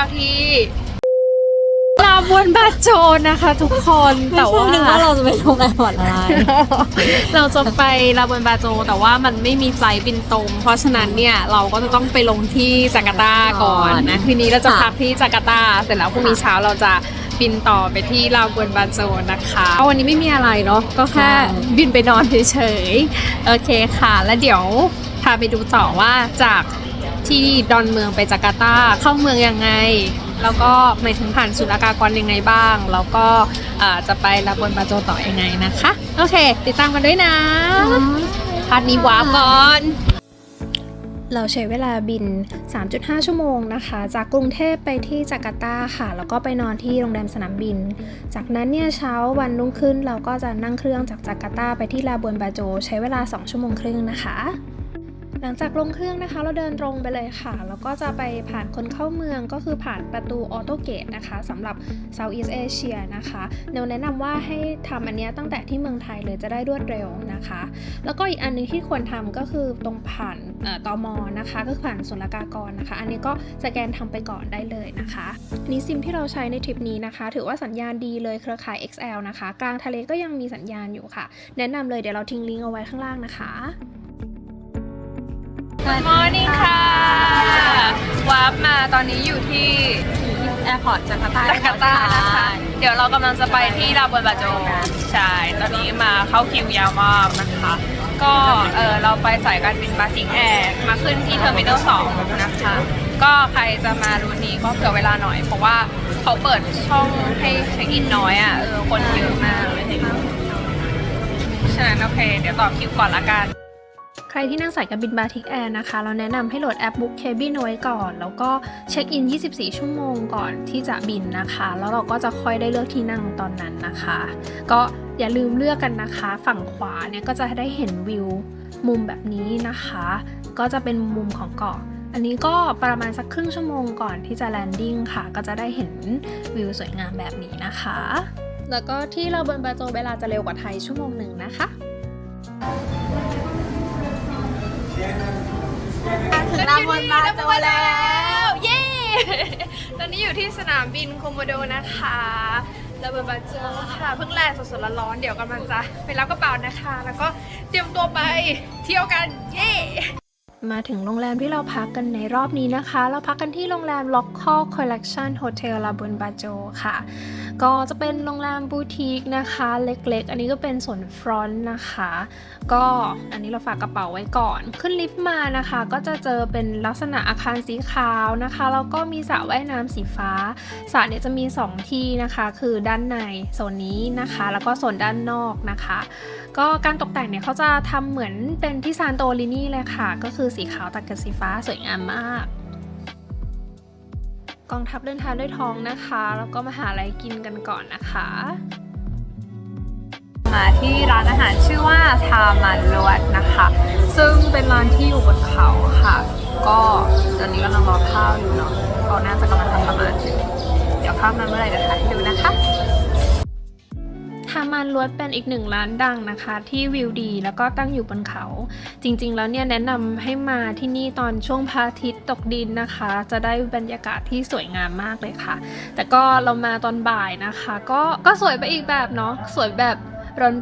ยวที่ลาบวนบาโจนะคะ ทุกคนแต่ว่านึกว่าเราจะไปโรงแรมอะไร เราจะไปลาบวนบาโจ แต่ว่ามันไม่มีไฟลท์บินตรง เพราะฉะนั้นเนี่ยเราก็จะต้องไปลงที่จาการ์ตาก่อนนะทีนี้เราจะพักที่จาการ์ตาเสร็จแล้วพรุ่งนี้เช้าเราจะบินต่อไปที่ลาบวนบาโจนะคะ วันนี้ไม่มีอะไรเนาะก็แค่บินไปนอนเฉยๆ โอเคค่ะ แล้วเดี๋ยวพาไปดูต่อว่าจาก ที่ดอนเมืองไปจาการ์ตาเข้าเมืองยังไง แล้วก็หมายถึงผ่านสุลากากรยังไงบ้าง แล้วก็เอ่อจะไปลาบวนบาโจต่อยังไงนะคะ โอเค ติดตามกันด้วยนะพาร์ทนี้วาร์ปก่อนเราใช้เวลาบิน 3.5 ชั่วโมงนะคะ จากกรุงเทพไปที่จาการ์ตาค่ะ แล้วก็ไปนอนที่โรงแรมสนามบิน จากนั้นเนี่ยเช้าวันรุ่งขึ้นเราก็จะนั่งเครื่องจากจาการ์ตาไปที่ลาบวนบาโจ ใช้เวลา 2 ชั่วโมงครึ่งนะคะ หลังจากลงเครื่องนะคะ เราเดินตรงไปเลยค่ะ แล้วก็จะไปผ่านคนเข้าเมืองก็คือผ่านประตูออโตเกตนะคะสำหรับ Southeast Asia นะคะเนวแนะนำว่าให้ทำอันนี้ตั้งแต่ที่เมืองไทยเลยจะได้รวดเร็วนะคะ แล้วก็อีกอันหนึงที่ควรทำก็คือตรงผ่านเอ่อตอมอนะคะ ก็คือผ่านศุลกากรนะคะ อันนี้ก็สแกนทำไปก่อนได้เลยนะคะนนี้ซิมที่เราใช้ในทริปนี้นะคะ ถือว่าสัญญาณดีเลยเครือข่าย XL นะคะ กลางทะเลก็ยังมีสัญญาณอยู่ค่ะ แนะนำเลยเดี๋ยวเราทิ้งลิงก์เอาไว้ข้างล่างนะคะ Good morning ค่ะ วาร์ปมาตอนนี้อยู่ที่แอร์พอร์ตจาการ์ตาจาการ์ตานะคะ เดี๋ยวเรากำลังจะไปที่ลาบวนบาโจ ใช่ ตอนนี้มาเข้าคิวยาวมากนะคะ ก็เออเราไปสายการบินบาติงแอร์มาขึ้นที่เทอร์มินอลสองนะคะ ก็ใครจะมารูทนี้ก็เผื่อเวลาหน่อย เพราะว่าเขาเปิดช่องให้เช็คอินน้อยอะเออคนเยอะมากเลยฉะนั้นโอเค เดี๋ยวต่อคิวก่อนละกัน ใครที่นั่งสายการบินบาติกแอร์นะคะ เราแนะนำให้โหลดแอป Book Cabin เอาไว้ก่อน แล้วก็เช็คอิน 24 ชั่วโมงก่อนที่จะบินนะคะ แล้วเราก็จะค่อยได้เลือกที่นั่งตอนนั้นนะคะ ก็อย่าลืมเลือกกันนะคะ ฝั่งขวาเนี่ยก็จะได้เห็นวิวมุมแบบนี้นะคะ ก็จะเป็นมุมของเกาะอันนี้ก็ประมาณสักครึ่งชั่วโมงก่อนที่จะแลนดิ้งค่ะ ก็จะได้เห็นวิวสวยงามแบบนี้นะคะ แล้วก็ที่เราบนบาโจเวลาจะเร็วกว่าไทยชั่วโมงหนึ่งนะคะ ถึงลาบวนบาโจแล้ว เย้ ตอนนี้อยู่ที่สนามบินโคโมโดนะคะลาบวนบาโจค่ะเพิ่งแลนด์สดๆร้อนๆเดี๋ยวกำลังจะไปรับกระเป๋านะคะ แล้วก็เตรียมตัวไปเที่ยวกัน เย้มาถึงโรงแรมที่เราพักกันในรอบนี้นะคะ เราพักกันที่โรงแรม Local Collection Hotel ลาบุนบาโจค่ะ ก็จะเป็นโรงแรมบูติกนะคะ เล็กๆ อันนี้ก็เป็นส่วนฟรอนต์นะคะ ก็อันนี้เราฝากกระเป๋าไว้ก่อน ขึ้นลิฟต์มานะคะ ก็จะเจอเป็นลักษณะอาคารสีขาวนะคะแล้วก็มีสระว่ายน้ำสีฟ้าสระเนี่ยจะมี 2 ที่นะคะ คือด้านในโซนนี้นะคะ แล้วก็โซนด้านนอกนะคะ ก็การตกแต่งเนี่ยเขาจะทำเหมือนเป็นที่ซานโตลินีเลยค่ะ ก็คือสีขาวตัดกับสีฟ้าสวยงามมาก กองทัพเดินทางด้วยท้องนะคะ แล้วก็มาหาอะไรกินกันก่อนนะคะ มาที่ร้านอาหารชื่อว่าทามันลวดนะคะ ซึ่งเป็นร้านที่อยู่บนเขาค่ะ ก็ตอนนี้กำลังรอข้าวอยู่เนาะก็น่าจะกำลังทำประมาณเดี๋ยวข้าวมาเมื่อไหร่จะถ่ายให้ดูนะคะ มันล้วนเป็นอีกหนึ่งร้านดังนะคะ ที่วิวดี แล้วก็ตั้งอยู่บนเขา จริง ๆ แล้วเนี่ยแนะนำให้มาที่นี่ตอนช่วงพระอาทิตย์ตกดินนะคะ จะได้บรรยากาศที่สวยงามมากเลยค่ะ แต่ก็เรามาตอนบ่ายนะคะ ก็ก็สวยไปอีกแบบเนาะสวยแบบ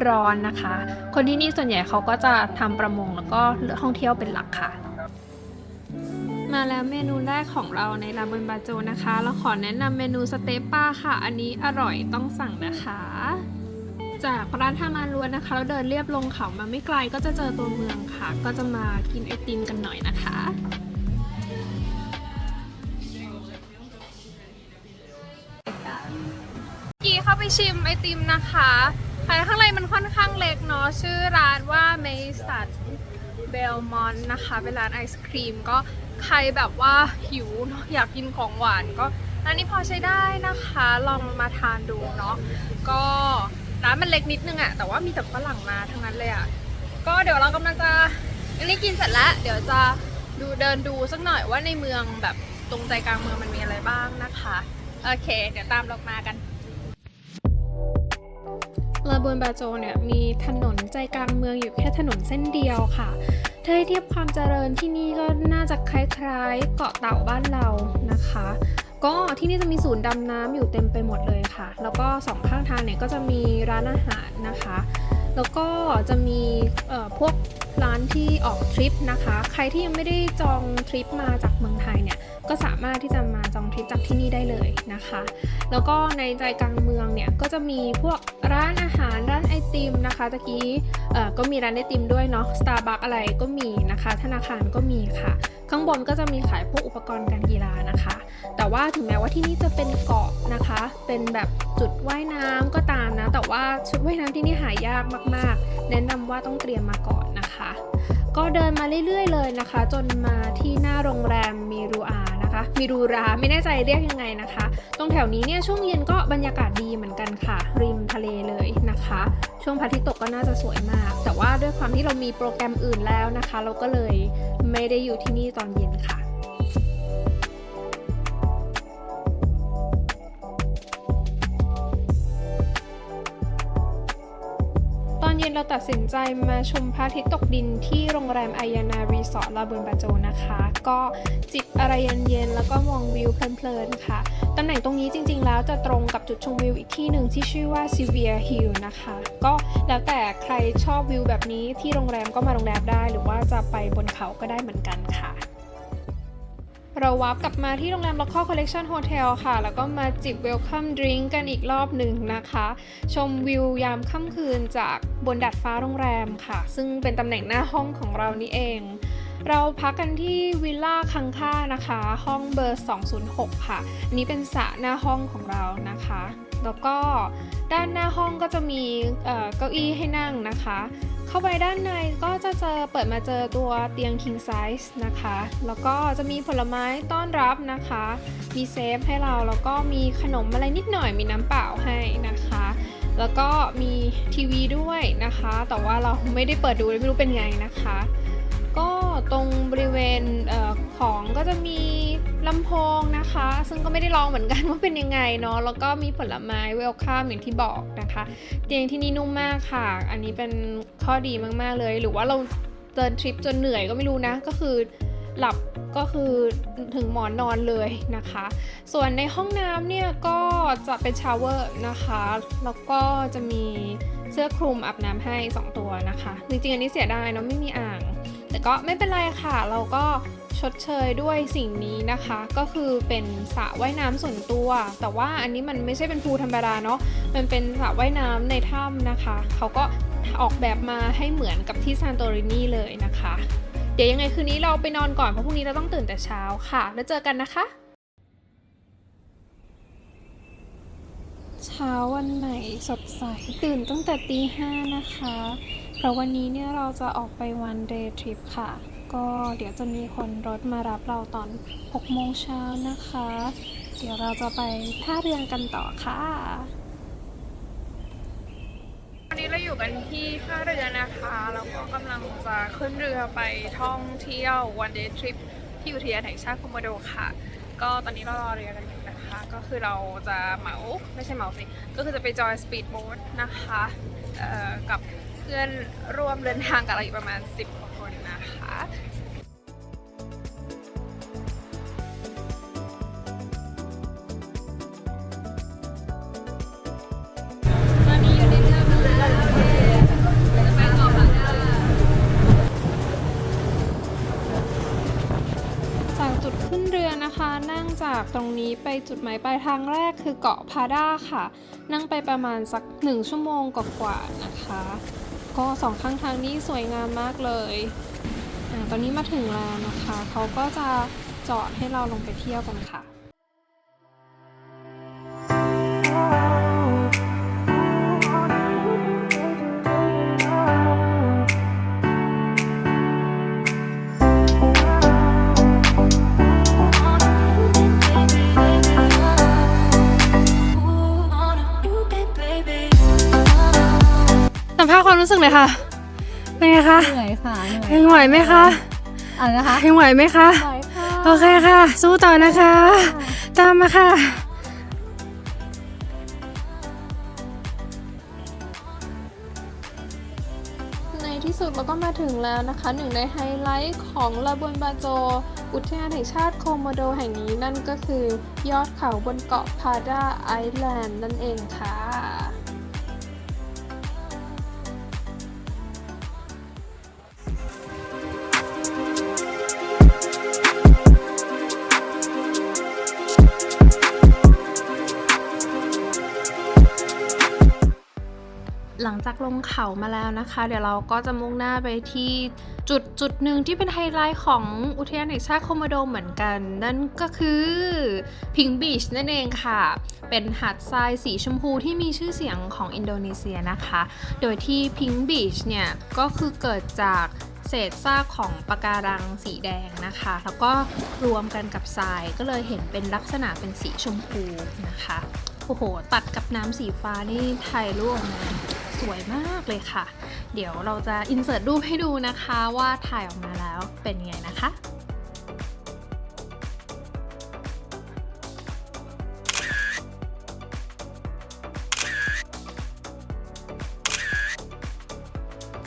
ร้อนๆนะคะ คนที่นี่ส่วนใหญ่เขาก็จะทำประมงแล้วก็ท่องเที่ยวเป็นหลักค่ะ มาแล้วเมนูแรกของเราในราเมนบาโจนะคะ เราขอแนะนำเมนูสเต๊ปปาค่ะ อันนี้อร่อยต้องสั่งนะคะ จากร้านทามาล้วนนะคะเราเดินเรียบลงเขามาไม่ไกลก็จะเจอตัวเมืองค่ะ ก็จะมากินไอติมกันหน่อยนะคะกี้เข้าไปชิมไอติมนะคะภายข้างในมันค่อนข้างเล็กเนาะชื่อร้านว่าเมสันเบลมอนนะคะ เป็นร้านไอศครีมก็ใครแบบว่าหิวเนอะอยากกินของหวานก็ร้านนี้พอใช้ได้นะคะ ลองมาทานดูเนาะก็ ร้านมันเล็กนิดนึงอะแต่ว่ามีแต่ฝรั่งมาทั้งนั้นเลยอะก็เดี๋ยวเรากำลังจะอันนี้กินเสร็จแล้วเดี๋ยวจะดูเดินดูสักหน่อยว่าในเมืองแบบตรงใจกลางเมืองมันมีอะไรบ้างนะคะ โอเค เดี๋ยวตามเรามากันลาบูนบาโจเนี่ยมีถนนใจกลางเมืองอยู่แค่ถนนเส้นเดียวค่ะถ้าเทียบความเจริญที่นี่ก็น่าจะคล้ายๆ เกาะเต่าบ้านเรานะคะ ก็ที่นี่จะมีศูนย์ดำน้ำอยู่เต็มไปหมดเลยค่ะ แล้วก็สองข้างทางเนี่ยก็จะมีร้านอาหารนะคะ แล้วก็จะมีพวกร้านที่ออกทริปนะคะ ใครที่ยังไม่ได้จองทริปมาจากเมืองไทยเนี่ย ก็สามารถที่จะมาจองทริปจากที่นี่ได้เลยนะคะ แล้วก็ในใจกลางเมืองเนี่ยก็จะมีพวกร้านอาหารร้านไอติมนะคะตะกี้ก็มีร้านไอติมด้วยเนาะสตาร์บัคอะไรก็มีนะคะ ธนาคารก็มีค่ะ ข้างบนก็จะมีขายพวกอุปกรณ์การกีฬานะคะ แต่ว่าถึงแม้ว่าที่นี่จะเป็นเกาะนะคะ เป็นแบบจุดว่ายน้ำก็ตามนะ แต่ว่าชุดว่ายน้ำที่นี่หายากมาก ๆ แนะนำว่าต้องเตรียมมาก่อนนะคะ ก็เดินมาเรื่อย ๆ เลยนะคะ จนมาที่หน้าโรงแรมมีรูอาน มีรูราไม่แน่ใจเรียกยังไงนะคะ ตรงแถวนี้เนี่ยช่วงเย็นก็บรรยากาศดีเหมือนกันค่ะ ริมทะเลเลยนะคะ ช่วงพระอาทิตย์ตกก็น่าจะสวยมาก แต่ว่าด้วยความที่เรามีโปรแกรมอื่นแล้วนะคะ เราก็เลยไม่ได้อยู่ที่นี่ตอนเย็นค่ะตอนเย็นเราตัดสินใจมาชมพระอาทิตย์ตกดินที่โรงแรมไอยานารีสอร์ทลาบุนบาโจนะคะ ก็จิบ อะไรเย็นๆ แล้วก็มองวิวเพลินๆ ค่ะ ตำแหน่งตรงนี้จริงๆ แล้วจะตรงกับจุดชมวิวอีกที่หนึ่งที่ชื่อว่า s i v i a Hill นะคะ ก็แล้วแต่ใครชอบวิวแบบนี้ที่โรงแรมก็มาโรงแรมได้ หรือว่าจะไปบนเขาก็ได้เหมือนกันค่ะเราวับกลับมาที่โรงแรม Local Collection Hotel ค่ะ แล้วก็มาจิบ Welcome Drink กันอีกรอบหนึ่งนะคะ ชมวิวยามค่ำคืนจากบนดาดฟ้าโรงแรมค่ะ ซึ่งเป็นตำแหน่งหน้าห้องของเรานี่เอง เราพักกันที่วิลล่าคังค่านะคะ ห้องเบอร์ 206 ค่ะ อันนี้เป็นสระหน้าห้องของเรานะคะ แล้วก็ด้านหน้าห้องก็จะมีเก้าอี้ให้นั่งนะคะ เข้าไปด้านในก็จะเจอเปิดมาเจอตัวเตียง king size นะคะ แล้วก็จะมีผลไม้ต้อนรับนะคะ มีเซฟให้เรา แล้วก็มีขนมอะไรนิดหน่อยมีน้ำเปล่าให้นะคะแล้วก็มีทีวีด้วยนะคะ แต่ว่าเราไม่ได้เปิดดูเลยไม่รู้เป็นไงนะคะ ก็ตรงบริเวณเออของก็จะมีลำโพงนะคะ ซึ่งก็ไม่ได้ลองเหมือนกันว่าเป็นยังไงเนาะแล้วก็มีผลไม้เวลคัมอย่างที่บอกนะคะ เตียงที่นี่นุ่มมากค่ะ อันนี้เป็นข้อดีมากๆเลย หรือว่าเราเดินทริปจนเหนื่อยก็ไม่รู้นะ ก็คือหลับก็คือถึงหมอนนอนเลยนะคะ ส่วนในห้องน้ำเนี่ยก็จะเป็นชาวเวอร์นะคะ แล้วก็จะมีเสื้อคลุมอาบน้ำให้ 2 ตัวนะคะ จริงๆ อันนี้เสียดายเนาะไม่มีอ่าง แต่ก็ไม่เป็นไรค่ะ เราก็ชดเชยด้วยสิ่งนี้นะคะ ก็คือเป็นสระว่ายน้ำส่วนตัว แต่ว่าอันนี้มันไม่ใช่เป็นพูธรรมดาเนาะมันเป็นสระว่ายน้ำในถ้ำนะคะ เขาก็ออกแบบมาให้เหมือนกับที่ซานโตรินีเลยนะคะ เดี๋ยวยังไงคืนนี้เราไปนอนก่อนเพราะพรุ่งนี้เราต้องตื่นแต่เช้าค่ะ แล้วเจอกันนะคะ เช้าวันใหม่สดใสตื่นตั้งแต่ตีห้านะคะ เราวันนี้เนี่ยเราจะออกไปวันเดย์ทริปค่ะ ก็เดี๋ยวจะมีคนรถมารับเราตอน 6 โมงเช้านะคะ เดี๋ยวเราจะไปท่าเรือกันต่อค่ะวันนี้เราอยู่กันที่ท่าเรือนะคะแล้วก็กำลังจะขึ้นเรือไปท่องเที่ยววันเดย์ทริปที่อุทยานแห่งชาติโคโมโดค่ะ ก็ตอนนี้เรารอเรือกันอยู่นะคะ ก็คือเราจะเหมาไม่ใช่เหมาสิ ก็คือจะไปจอยสปีดโบ๊ทนะคะกับ พื่อนร่วมเดินทางกับเราอีกประมาณ 10กว่าคนนะคะตอนนี้อยู่ในเรือกันแล้วจะไปเกาะพะดาจากจุดขึ้นเรือนะคะนั่งจากตรงนี้ไปจุดหมายปลายทางแรกคือเกาะพาด้าค่ะ นั่งไปประมาณสักหนึ่งชั่วโมงกว่าๆนะคะ ก็สองข้างทางนี้สวยงามมากเลยอตอนนี้มาถึงแล้วนะคะ เขาก็จะจอดให้เราลงไปเที่ยวกันค่ะ ภาษณ์ความรู้สึกเลยค่ะ เป็นไงคะเหนื่อยค่ะเหนื่อยยังไหวไหมคะอะไรนะคะยังไหวไหมคะไหวค่ะโอเคค่ะ สู้ต่อนะคะ ตามมาค่ะที่สุดเราก็มาถึงแล้วนะคะหนึ่งในไฮไลท์ของลาบวนบาโจ อุทยานแห่งชาติโคโมโดแห่งนี้นั่นก็คือยอดเขาบนเกาะพาดาไอแลนด์นั่นเองค่ะ หลังจากลงเขามาแล้วนะคะ เดี๋ยวเราก็จะมุ่งหน้าไปที่จุดจุดหนึ่งที่เป็นไฮไลท์ของอุทยานแห่งชาติโคโมโดเหมือนกัน นั่นก็คือพิงบีชนั่นเองค่ะ เป็นหาดทรายสีชมพูที่มีชื่อเสียงของอินโดนีเซียนะคะ โดยที่พิงบีชเนี่ย ก็คือเกิดจากเศษซากของปะการังสีแดงนะคะ แล้วก็รวมกันกับทรายก็เลยเห็นเป็นลักษณะเป็นสีชมพูนะคะ โอ้โห ตัดกับน้ำสีฟ้านี่ถ่ายรูปออกมา สวยมากเลยค่ะ เดี๋ยวเราจะอินเสิร์ตรูปให้ดูนะคะว่าถ่ายออกมาแล้วเป็นยังไงนะคะ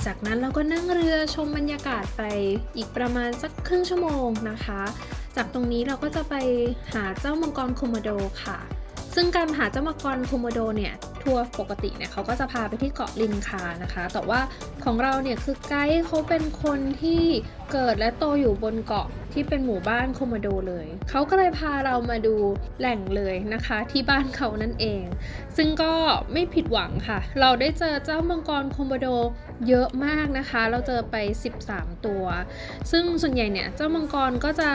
จากนั้นเราก็นั่งเรือชมบรรยากาศไปอีกประมาณสักครึ่งชั่วโมงนะคะ จากตรงนี้เราก็จะไปหาเจ้ามังกรโคโมโดค่ะ ซึ่งการหาเจ้ามังกรโคโมโดเนี่ย ทัวร์ปกติเนี่ยเขาก็จะพาไปที่เกาะลินคานะคะ แต่ว่าของเราเนี่ยคือไกด์เขาเป็นคนที่เกิดและโตอยู่บนเกาะที่เป็นหมู่บ้านโคโมโดเลย เขาก็เลยพาเรามาดูแหล่งเลยนะคะ ที่บ้านเขานั่นเอง ซึ่งก็ไม่ผิดหวังค่ะ เราได้เจอเจ้ามังกรโคโมโดเยอะมากนะคะ เราเจอไป 13 ตัว ซึ่งส่วนใหญ่เนี่ยเจ้ามังกรก็จะ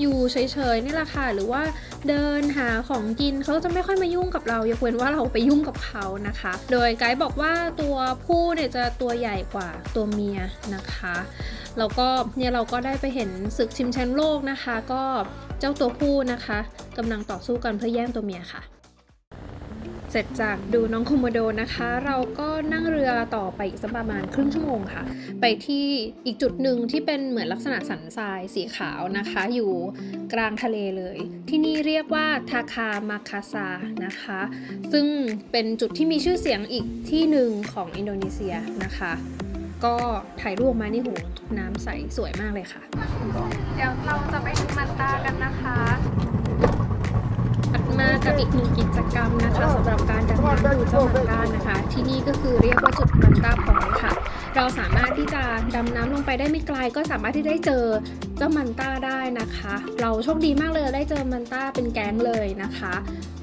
อยู่เฉยๆนี่แหละค่ะ หรือว่าเดินหาของกินเขาจะไม่ค่อยมายุ่งกับเรา ยกเว้นว่าเราไปยุ่งกับเขานะคะ โดยไกด์บอกว่าตัวผู้เนี่ยจะตัวใหญ่กว่าตัวเมียนะคะแล้วก็เนี่ยเราก็ได้ไปเห็นศึกชิมแชมป์โลกนะคะ ก็เจ้าตัวผู้นะคะกำลังต่อสู้กันเพื่อแย่งตัวเมียค่ะ เสร็จจากดูน้องโคโมโดนะคะ เราก็นั่งเรือต่อไปอีกสักประมาณครึ่งชั่วโมงค่ะ ไปที่อีกจุดหนึ่งที่เป็นเหมือนลักษณะสันทรายสีขาวนะคะ อยู่กลางทะเลเลย ที่นี่เรียกว่าทาคามาคาซานะคะ ซึ่งเป็นจุดที่มีชื่อเสียงอีกที่หนึ่งของอินโดนีเซียนะคะ ก็ถ่ายรูปมานี่โหน้ำใสสวยมากเลยค่ะ เดี๋ยวเราจะไปดูมันตากันนะคะ มากับอีกหนึ่งกิจกรรมนะคะสำหรับการดำน้ำดูเจ้ามันตานะคะ ที่นี่ก็คือเรียกว่าจุดมันตาพอยค่ะ เราสามารถที่จะดำน้ำลงไปได้ไม่ไกลก็สามารถที่ได้เจอเจ้ามันต้าได้นะคะ เราโชคดีมากเลยได้เจอมันต้าเป็นแก๊งเลยนะคะ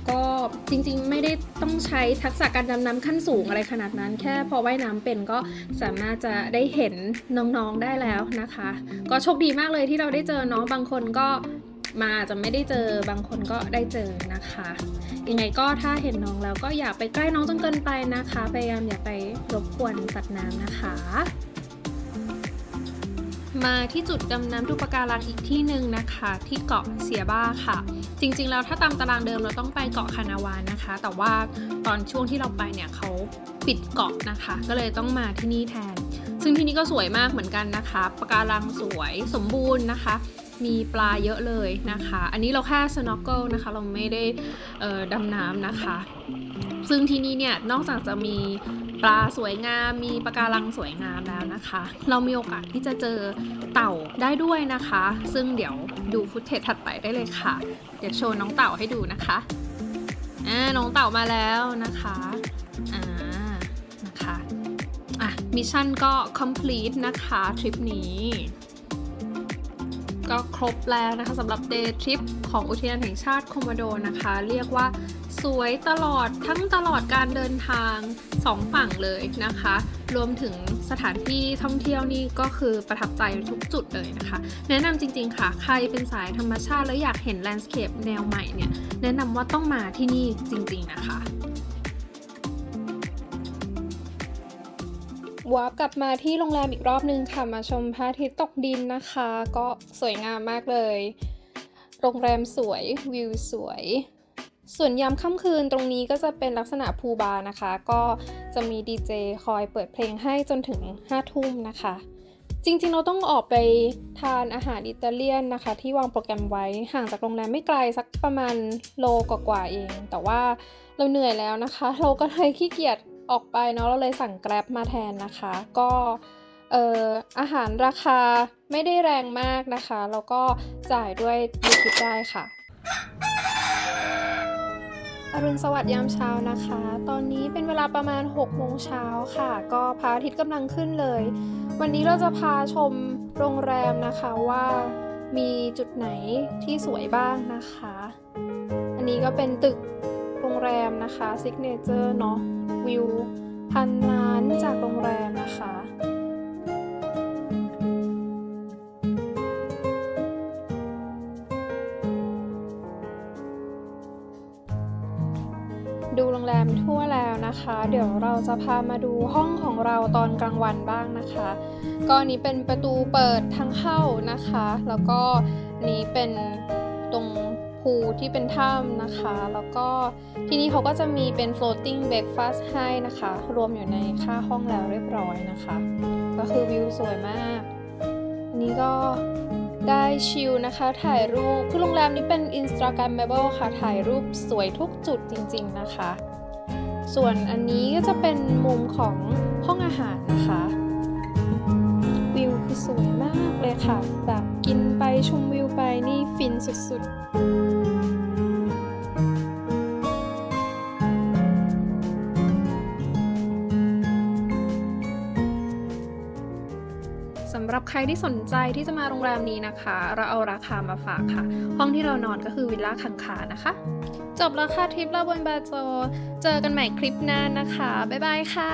ก็จริงๆไม่ได้ต้องใช้ทักษะการดำน้ำขั้นสูงอะไรขนาดนั้น แค่พอว่ายน้ำเป็นก็สามารถจะได้เห็นน้องๆได้แล้วนะคะ ก็โชคดีมากเลยที่เราได้เจอน้องบางคนก็ มาอาจจะไม่ได้เจอบางคนก็ได้เจอนะคะ ยังไงก็ถ้าเห็นน้องแล้วก็อย่าไปใกล้น้องจนเกินไปนะคะพยายามอย่าไปรบกวนสัตว์น้ำนะคะมาที่จุดดำน้ำดูปะการังอีกที่หนึ่งนะคะ ที่เกาะเซียบ้าค่ะ จริงๆ แล้วถ้าตามตารางเดิมเราต้องไปเกาะคานาวานนะคะ แต่ว่าตอนช่วงที่เราไปเนี่ยเขาปิดเกาะนะคะ ก็เลยต้องมาที่นี่แทน ซึ่งที่นี่ก็สวยมากเหมือนกันนะคะปะการังสวยสมบูรณ์นะคะ มีปลาเยอะเลยนะคะ อันนี้เราแค่ snorkel นะคะ เราไม่ได้ดำน้ำนะคะ ซึ่งที่นี่เนี่ยนอกจากจะมีปลาสวยงาม มีปะการังสวยงามแล้วนะคะ เรามีโอกาสที่จะเจอเต่าได้ด้วยนะคะ ซึ่งเดี๋ยวดูฟุตเทจถัดไปได้เลยค่ะ เดี๋ยวโชว์น้องเต่าให้ดูนะคะอ่าน้องเต่ามาแล้วนะคะอ่านะคะอะมิชชั่นก็ complete นะคะทริปนี้ ก็ครบแล้วนะคะสำหรับเดย์ทริปของอุทยานแห่งชาติโคโมโดนะคะ เรียกว่าสวยตลอดทั้งตลอดการเดินทางสองฝั่งเลยนะคะ รวมถึงสถานที่ท่องเที่ยวนี่ก็คือประทับใจทุกจุดเลยนะคะ แนะนำจริงๆค่ะ ใครเป็นสายธรรมชาติแล้วอยากเห็นแลนด์สเคปแนวใหม่เนี่ย แนะนำว่าต้องมาที่นี่จริงๆนะคะ วาร์ปกลับมาที่โรงแรมอีกรอบนึงค่ะ มาชมพระอาทิตย์ตกดินนะคะ ก็สวยงามมากเลย โรงแรมสวยวิวสวย ส่วนยามค่ำคืนตรงนี้ก็จะเป็นลักษณะพูลบาร์นะคะ ก็จะมีดีเจคอยเปิดเพลงให้จนถึง5ทุ่มนะคะ จริงๆเราต้องออกไปทานอาหารอิตาเลียนนะคะ ที่วางโปรแกรมไว้ห่างจากโรงแรมไม่ไกลสักประมาณโลกว่าๆเอง แต่ว่าเราเหนื่อยแล้วนะคะ เราก็เลยขี้เกียจ ออกไปเนาะเราเลยสั่งแกร็บมาแทนนะคะ ก็เอ่ออาหารราคาไม่ได้แรงมากนะคะ แล้วก็จ่ายด้วยยูทิปได้ค่ะอรุณสวัสดิ์ยามเช้านะคะ ตอนนี้เป็นเวลาประมาณ6โมงเช้าค่ะ ก็พระอาทิตย์กำลังขึ้นเลย วันนี้เราจะพาชมโรงแรมนะคะว่ามีจุดไหนที่สวยบ้างนะคะ อันนี้ก็เป็นตึกโรงแรมนะคะซิกเนเจอร์เนาะ วิวพันล้านจากโรงแรมนะคะดูโรงแรมทั่วแล้วนะคะ เดี๋ยวเราจะพามาดูห้องของเราตอนกลางวันบ้างนะคะ ก็อันนี้เป็นประตูเปิดทางเข้านะคะ แล้วก็นี้เป็น พูลที่เป็นถ้ำนะคะ แล้วก็ที่นี่เขาก็จะมีเป็น floating breakfast ให้นะคะ รวมอยู่ในค่าห้องแล้วเรียบร้อยนะคะ ก็คือวิวสวยมากอันนี้ก็ได้ชิลนะคะ ถ่ายรูปคือโรงแรมนี้เป็น Instagrammable ค่ะ ถ่ายรูปสวยทุกจุดจริง ๆนะคะ ส่วนอันนี้ก็จะเป็นมุมของห้องอาหารนะคะ วิวคือสวยมากเลยค่ะ แบบกินไปชมวิวไปนี่ฟินสุดๆ ครที่สนใจที่จะมาโรงแรมนี้นะคะ เราเอาราคามาฝากค่ะ ห้องที่เรานอนก็คือวิลล่าคังคานะคะ จบแล้วค่ะทริปลาบนบาโจ เจอกันใหม่คลิปหน้านะคะ บ๊ายบายค่ะ